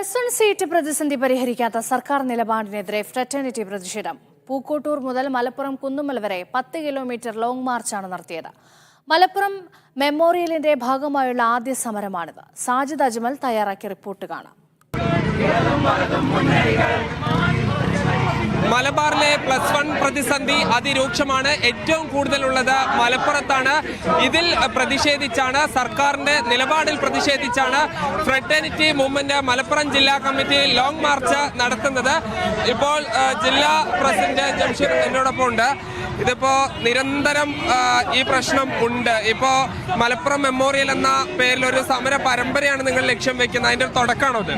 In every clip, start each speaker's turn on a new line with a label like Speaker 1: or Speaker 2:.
Speaker 1: Plus one seat പ്രതിസന്ധി പരിഹരിക്കാത്ത സർക്കാർ നിലപാടിനെതിരെ fraternity പ്രതിഷേധം. പൂക്കോട്ടൂർ മുതൽ മലപ്പുറം കുന്നുമ്മൽ വരെ പത്ത് കിലോമീറ്റർ ലോങ് മാർച്ചാണ് നടത്തിയത്. മലപ്പുറം മെമ്മോറിയലിന്റെ ഭാഗമായുള്ള ആദ്യ സമരമാണിത്. സാജിദ് അജ്മൽ തയ്യാറാക്കിയ റിപ്പോർട്ട് കാണാം.
Speaker 2: മലബാറിലെ പ്ലസ് വൺ പ്രതിസന്ധി അതിരൂക്ഷമാണ്. ഏറ്റവും കൂടുതലുള്ളത് മലപ്പുറത്താണ്. ഇതിൽ പ്രതിഷേധിച്ചാണ് സർക്കാരിന്റെ നിലപാടിൽ പ്രതിഷേധിച്ചാണ് ഫ്രട്ടേണിറ്റി മൂവ്മെന്റ് മലപ്പുറം ജില്ലാ കമ്മിറ്റി ലോങ് മാർച്ച് നടത്തുന്നത്. ഇപ്പോൾ ജില്ലാ പ്രസിഡന്റ് ജംഷീർ എന്നോടൊപ്പം ഉണ്ട് ഇതിപ്പോ നിരന്തരം ഈ പ്രശ്നം ഉണ്ട്. ഇപ്പോ മലപ്പുറം മെമ്മോറിയൽ എന്ന പേരിൽ ഒരു സമര പരമ്പരയാണ് നിങ്ങൾ ലക്ഷ്യം വെക്കുന്നത്. അതിന്റെ ഒരു തുടക്കമാണോ ഇത്?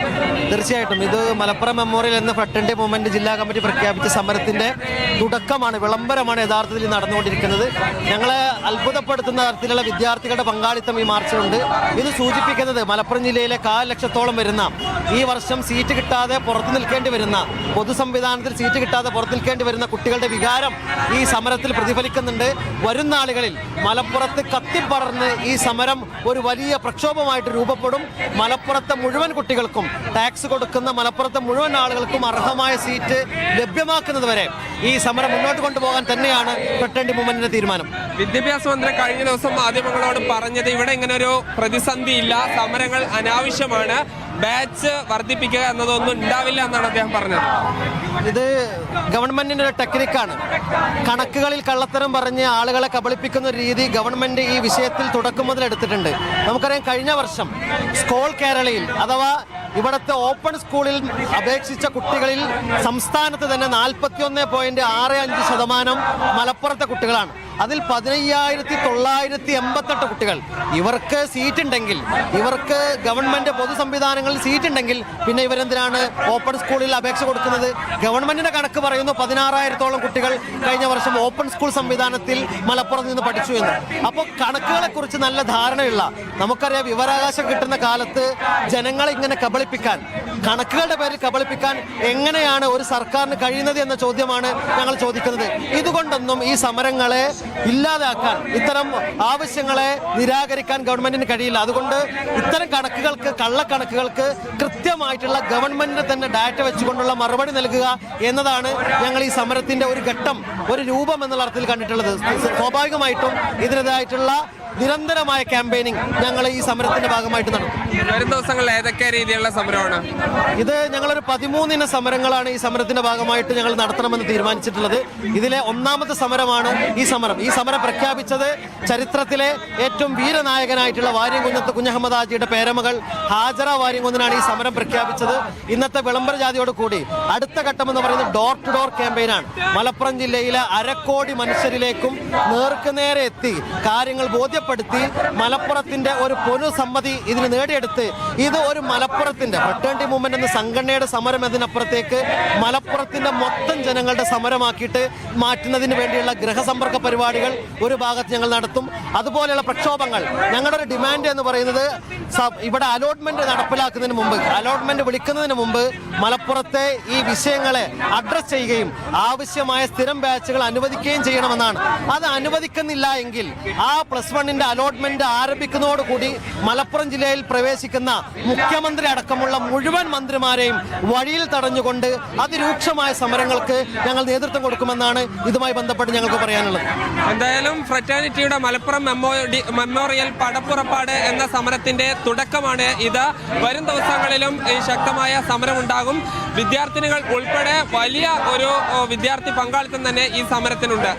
Speaker 3: തീർച്ചയായിട്ടും. ഇത് മലപ്പുറം മെമ്മോറിയൽ എന്ന ഫ്രട്ടൻഡേ മൂവ്മെന്റ് ജില്ലാ കമ്മിറ്റി പ്രഖ്യാപിച്ച സമരത്തിന്റെ തുടക്കമാണ് വിളംബരമാണ് യഥാർത്ഥത്തിൽ നടന്നുകൊണ്ടിരിക്കുന്നത്. ഞങ്ങളെ അത്ഭുതപ്പെടുത്തുന്ന തരത്തിലുള്ള വിദ്യാർത്ഥികളുടെ പങ്കാളിത്തം ഈ മാർച്ചിലുണ്ട്. ഇത് സൂചിപ്പിക്കുന്നത് മലപ്പുറം ജില്ലയിലെ കാൽ ലക്ഷത്തോളം വരുന്ന ഈ വർഷം സീറ്റ് കിട്ടാതെ പുറത്തു നിൽക്കേണ്ടി വരുന്ന പൊതു സംവിധാനത്തിൽ സീറ്റ് കിട്ടാതെ പുറത്തു നിൽക്കേണ്ടി വരുന്ന കുട്ടികളുടെ വികാരം ഈ സമരത്തിൽ പ്രതിഫലിക്കുന്നുണ്ട്. വരും നാളുകളിൽ മലപ്പുറത്ത് കത്തിപ്പടർന്ന് ഈ സമരം ഒരു വലിയ പ്രക്ഷോഭമായിട്ട് രൂപപ്പെടും. മലപ്പുറത്തെ മുഴുവൻ കുട്ടികൾക്കും ടാക്സ് കൊടുക്കുന്ന മലപ്പുറത്തെ മുഴുവൻ ആളുകൾക്കും അർഹമായ സീറ്റ് ലഭ്യമാക്കുന്നത് വരെ ഈ സമരം മുന്നോട്ട് കൊണ്ടുപോകാൻ തന്നെയാണ് പെട്ടേണ്ടി മൂവ്മെന്റിന്റെ തീരുമാനം.
Speaker 2: വിദ്യാഭ്യാസ മന്ത്രി കഴിഞ്ഞ ദിവസം മാധ്യമങ്ങളോട് പറഞ്ഞത് ഇവിടെ ഇങ്ങനെ ഒരു പ്രതിസന്ധി ഇല്ല സമരങ്ങൾ അനാവശ്യമാണ്. ബാച്ച് വർദ്ധിപ്പിക്കുക എന്നതൊന്നും ഉണ്ടാവില്ല എന്നാണ് അദ്ദേഹം പറഞ്ഞത്.
Speaker 3: ഇത് ഗവൺമെന്റിന്റെ ഒരു ടെക്നിക്കാണ് കണക്കുകളിൽ കള്ളത്തരം പറഞ്ഞ് ആളുകളെ കബളിപ്പിക്കുന്ന രീതി ഗവൺമെന്റ് ഈ വിഷയത്തിൽ തുടക്കം മുതൽ എടുത്തിട്ടുണ്ട്. നമുക്കറിയാം കഴിഞ്ഞ വർഷം സ്കോൾ കേരളയിൽ അഥവാ ഇവിടുത്തെ ഓപ്പൺ സ്കൂളിൽ അപേക്ഷിച്ച കുട്ടികളിൽ സംസ്ഥാനത്ത് തന്നെ നാൽപ്പത്തിയൊന്ന് പോയിന്റ് ആറ് അഞ്ച് ശതമാനം മലപ്പുറത്തെ കുട്ടികളാണ്. അതിൽ പതിനയ്യായിരത്തി തൊള്ളായിരത്തി എൺപത്തെട്ട് കുട്ടികൾ. ഇവർക്ക് സീറ്റ് ഉണ്ടെങ്കിൽ ഇവർക്ക് ഗവൺമെന്റ് പൊതു സംവിധാനങ്ങളിൽ സീറ്റ് ഉണ്ടെങ്കിൽ പിന്നെ ഇവരെന്തിനാണ് ഓപ്പൺ സ്കൂളിൽ അപേക്ഷ കൊടുക്കുന്നത്? ഗവൺമെന്റിന്റെ കണക്ക് പറയുന്നു പതിനാറായിരത്തോളം കുട്ടികൾ കഴിഞ്ഞ വർഷം ഓപ്പൺ സ്കൂൾ സംവിധാനത്തിൽ മലപ്പുറത്ത് നിന്ന് പഠിച്ചു എന്ന്. അപ്പോൾ കണക്കുകളെ കുറിച്ച് നല്ല ധാരണയുള്ള നമുക്കറിയാം വിവരാവകാശം കിട്ടുന്ന കാലത്ത് ജനങ്ങളെ ഇങ്ങനെ കബളിപ്പിക്കാൻ. കണക്കുകളുടെ പേരിൽ കബളിപ്പിക്കാൻ എങ്ങനെയാണ് ഒരു സർക്കാരിന് കഴിയുന്നത് എന്ന ചോദ്യമാണ് ഞങ്ങൾ ചോദിക്കുന്നത്. ഇതുകൊണ്ടൊന്നും ഈ സമരങ്ങളെ ഇല്ലാതാക്കാൻ ഇത്തരം ആവശ്യങ്ങളെ നിരാകരിക്കാൻ ഗവൺമെന്റിന് കഴിയില്ല. അതുകൊണ്ട് ഇത്തരം കണക്കുകൾക്ക് കള്ളക്കണക്കുകൾക്ക് കൃത്യമായിട്ടുള്ള ഗവൺമെന്റിന് തന്നെ ഡാറ്റ വെച്ചുകൊണ്ടുള്ള മറുപടി നൽകുക എന്നതാണ് ഞങ്ങൾ ഈ സമരത്തിന്റെ ഒരു ഘട്ടം ഒരു രൂപം എന്നുള്ള അർത്ഥത്തിൽ കണ്ടിട്ടുള്ളത്. സ്വാഭാവികമായിട്ടും ഇതിനെതിരായിട്ടുള്ള നിരന്തരമായ ക്യാമ്പയിനിങ് ഞങ്ങൾ ഈ സമരത്തിന്റെ ഭാഗമായിട്ട് നടത്തും
Speaker 2: വരും ദിവസങ്ങളിൽ ഏതൊക്കെ രീതിയിലുള്ള സമരമാണ്?
Speaker 3: ഇത് ഞങ്ങളൊരു പതിമൂന്നിന സമരങ്ങളാണ് ഈ സമരത്തിന്റെ ഭാഗമായിട്ട് ഞങ്ങൾ നടത്തണമെന്ന് തീരുമാനിച്ചിട്ടുള്ളത്. ഇതിലെ ഒന്നാമത്തെ സമരമാണ് ഈ സമരം. ഈ സമരം പ്രഖ്യാപിച്ചത് ചരിത്രത്തിലെ ഏറ്റവും വീരനായകനായിട്ടുള്ള വാര്യംകുന്നത്ത് കുഞ്ഞഹമ്മദ് ഹാജിയുടെ പേരമകൾ ഹാജറ വാര്യംകുന്നനാണ് ഈ സമരം പ്രഖ്യാപിച്ചത്. ഇന്നത്തെ വിളംബര ജാതിയോട് കൂടി അടുത്ത ഘട്ടം എന്ന് പറയുന്നത് ഡോർ ടു ഡോർ ക്യാമ്പയിനാണ് മലപ്പുറം ജില്ലയിലെ അരക്കോടി മനുഷ്യരിലേക്കും നേർക്കുനേരെ എത്തി കാര്യങ്ങൾ ബോധ്യപ്പെടുത്തി മലപ്പുറത്തിന്റെ ഒരു പൊതുസമ്മതി ഇതിന് നേടിയെടുത്ത് ഇത് ഒരു മലപ്പുറത്തിന്റെ ഫ്രട്ടേണിറ്റി മൂവ്മെന്റ് എന്ന സംഘടനയുടെ സമരം എന്നതിനപ്പുറത്തേക്ക് മലപ്പുറത്തിന്റെ മൊത്തം ജനങ്ങളുടെ സമരമാക്കിയിട്ട് മാറ്റുന്നതിന് വേണ്ടിയുള്ള ഗൃഹസമ്പർക്ക പരിപാടികൾ ഒരു ഭാഗത്ത് ഞങ്ങൾ നടത്തും. അതുപോലെയുള്ള പ്രക്ഷോഭങ്ങൾ. ഞങ്ങളുടെ ഒരു ഡിമാൻഡ് എന്ന് പറയുന്നത് ഇവിടെ അലോട്ട്മെന്റ് നടപ്പിലാക്കുന്നതിന് മുമ്പ് അലോട്ട്മെന്റ് വിളിക്കുന്നതിന് മുമ്പ് മലപ്പുറത്തെ ഈ വിഷയങ്ങളെ അഡ്രസ് ചെയ്യുകയും ആവശ്യമായ സ്ഥിരം ബാച്ചുകൾ അനുവദിക്കുകയും ചെയ്യണമെന്നാണ്. അത് അനുവദിക്കുന്നില്ല എങ്കിൽ ആ പ്ലസ് വണ്ണിന്റെ അലോട്ട്മെന്റ് ആരംഭിക്കുന്നതോടുകൂടി മലപ്പുറം ജില്ലയിൽ പ്രവേശിക്കുന്ന മുഖ്യമന്ത്രി അടക്കമുള്ള മുഴുവൻ മന്ത്രിമാരെയും വഴിയിൽ തടഞ്ഞുകൊണ്ട് അതിരൂക്ഷമായ സമരങ്ങൾക്ക് ഞങ്ങൾ നേതൃത്വം കൊടുക്കുമെന്നാണ് ഇതുമായി ബന്ധപ്പെട്ട് ഞങ്ങൾക്ക് പറയാനുള്ളത്.
Speaker 2: എന്തായാലും ഫ്രറ്റേണിറ്റിയുടെ മലപ്പുറം മെമ്മോറിയൽ പടപ്പുറപ്പാട് എന്ന സമരത്തിന്റെ തുടക്കമാണ് ഇത്. വരും ദിവസങ്ങളിലും ഈ ശക്തമായ സമരമുണ്ടാകും. വിദ്യാർത്ഥിനികൾ ഉൾപ്പെടെ വലിയ ഒരു വിദ്യാർത്ഥി പങ്കാളിത്തം തന്നെ ഈ സമരത്തിനുണ്ട്.